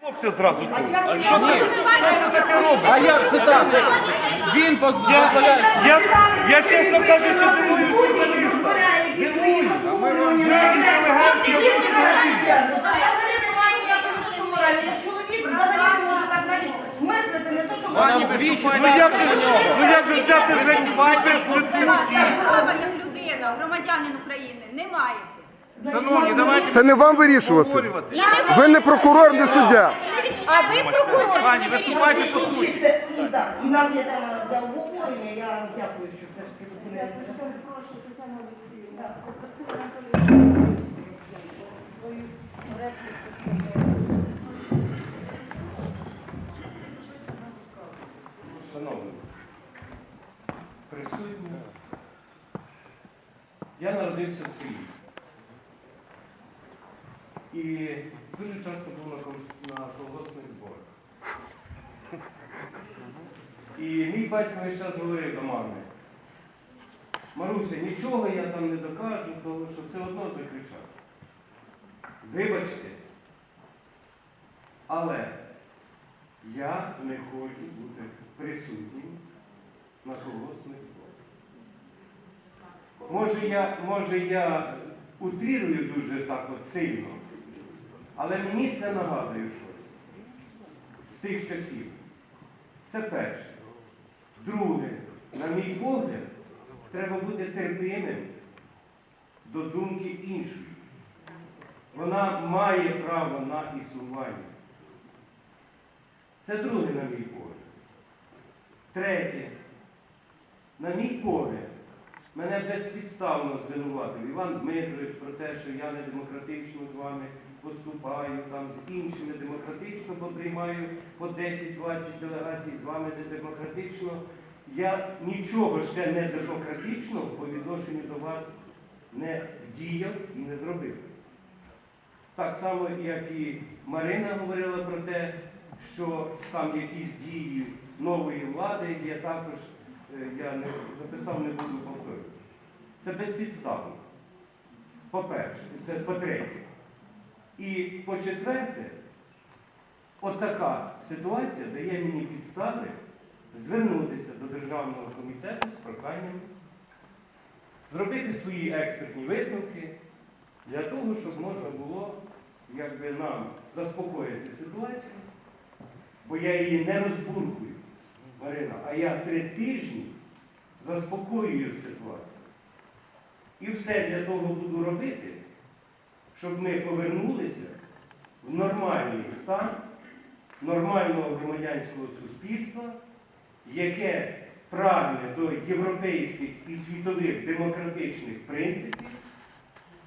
Хлопця зразу тут. А Що це, що це таке робить? А як це так? Він Я, дозволяє. я, я чесно кажучи, дивуюсь журналіста. Дивуюсь. Чоловік не може так навіть мислити, не то, що Вона ви- Ну як же, ну як же взяти за як людина, громадянин України, не маєте. Шановні, давайте Це не вам вирішувати. обговорювати. Ви не прокурор, не суддя. А ви прокурор. Пані, виступайте по суті. І так, у нас є тема для обговорення, я дякую, що все ж таки зупинилися. Шановні, присутні, я народився в селі. І дуже часто був на, кол- на колгоспних зборах. І мій батько весь час говорив до мами, Маруся, нічого я там не докажу, тому що все одно закричав. Вибачте, але я не хочу бути присутнім на колгоспних зборах. Може я, може я утрірую дуже так от сильно, але мені це нагадує щось з тих часів. Це перше. Друге, на мій погляд, треба бути терпимим до думки іншої. Вона має право на існування. Це друге, на мій погляд. Третє. На мій погляд, мене безпідставно звинуватив Іван Дмитрович про те, що я не демократично з вами поступаю, там з іншими демократично, бо приймаю по 10-20 делегацій з вами не демократично. Я нічого ще не демократичного по відношенню до вас не вдіяв і не зробив. Так само, як і Марина говорила про те, що там якісь дії нової влади, я також е, я не записав, не буду повторювати. Це безпідставно. По-перше, це по-третє. І по-четверте, отака ситуація дає мені підстави звернутися до Державного комітету з проханням зробити свої експертні висновки для того, щоб можна було якби, нам заспокоїти ситуацію, бо я її не розбуркую, Марина, а я три тижні заспокоюю ситуацію. І все для того буду робити, щоб ми повернулися в нормальний стан нормального громадянського суспільства, яке прагне до європейських і світових демократичних принципів,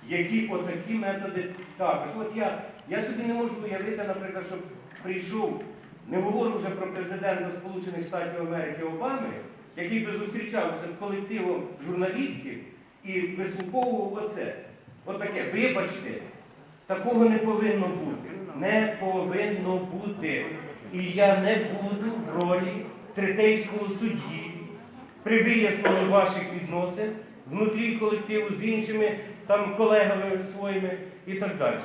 які отакі методи також. От я, я собі не можу уявити, наприклад, щоб прийшов, не говорю вже про президента Сполучених Штатів Америки Обами, який би зустрічався з колективом журналістів і вислуховував оце. Отаке, вибачте, такого не повинно бути. Не повинно бути. І я не буду в ролі третейського судді при виясненні ваших відносин внутрі колективу з іншими там колегами своїми і так далі.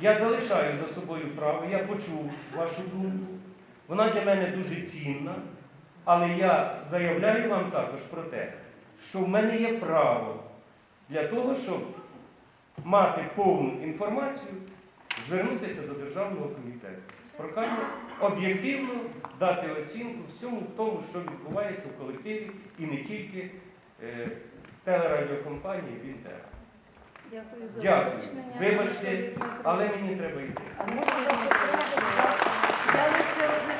Я залишаю за собою право, я почув вашу думку. Вона для мене дуже цінна, але я заявляю вам також про те, що в мене є право для того, щоб мати повну інформацію, звернутися до Державного комітету з проханням об'єктивно дати оцінку всьому тому, що відбувається в колективі і не тільки е, телерадіокомпанії Вінтера. Дякую за Дякую. Вибачте, але мені треба йти. Я лише одне,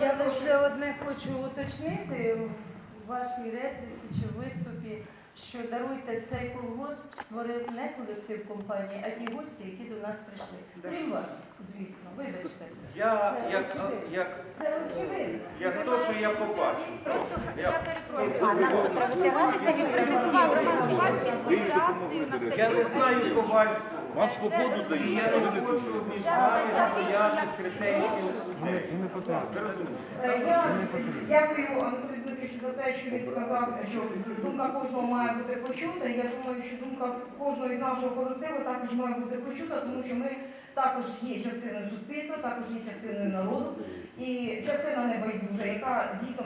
я лише одне хочу уточнити в вашій репліці чи виступі, що даруйте цей колгосп створив не колектив компанії, а ті гості, які до нас прийшли. Крім вас, звісно, вибачте. Я Це як, очевидно. як, Це очевидно. як то, що я побачив. Просто я Я, перепрошую. Я не знаю Ковальського. Вам свободу дають, я не хочу вами стояти. Е, Я дякую Анатолію Дмитровичу за те, що він сказав, що думка кожного має бути почута. Я думаю, що думка кожного із нашого колективу також має бути почута, тому що ми також є частиною суспільства, також є частиною народу. І частина небайдужа, яка дійсно